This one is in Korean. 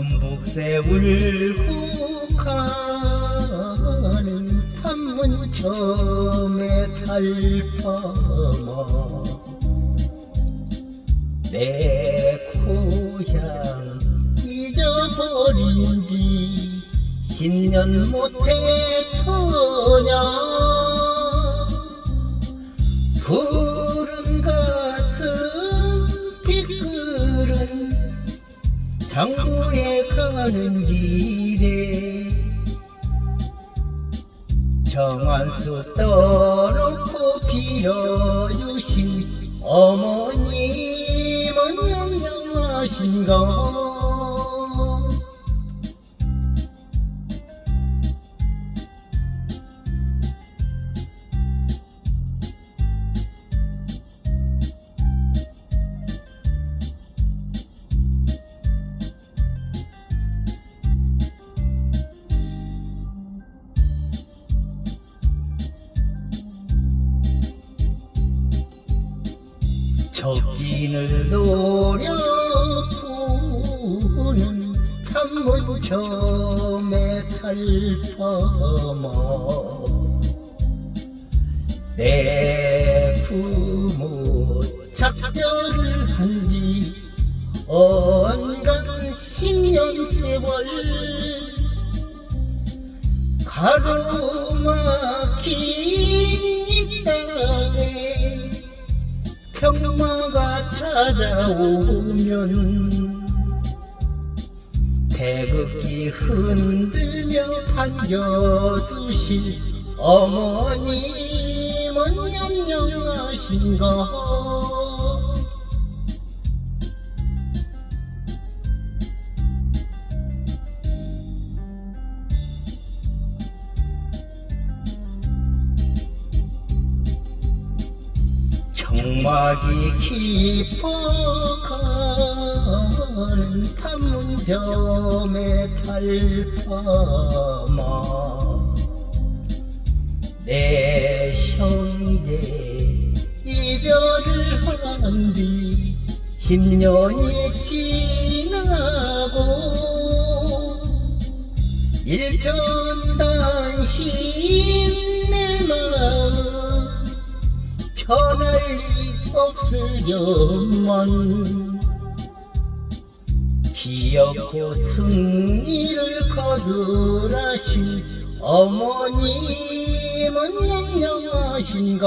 묵새울 국하는 판문점에 달파마 내 고향 잊어버린 지 10년 못해 터냐 장부에 가는 길에 정한수 떠놓고 빌어주신 어머님은 영영하신가 적진을 노려보는 판문점에 달파마 내 부모 작별을 한지 언간 십년 세월. 가로막힌 이 땅에 평마가 찾아오면 태극기 흔들며 반겨주실 어머님은 안녕하신가 정막이 깊어가는 판문점에 달파마. 내 형제 이별을 한 뒤 10년이 지나고 일편단심 편할 리 없으련만 기엽고 승리를 거두라신 어머님은 안녕하신가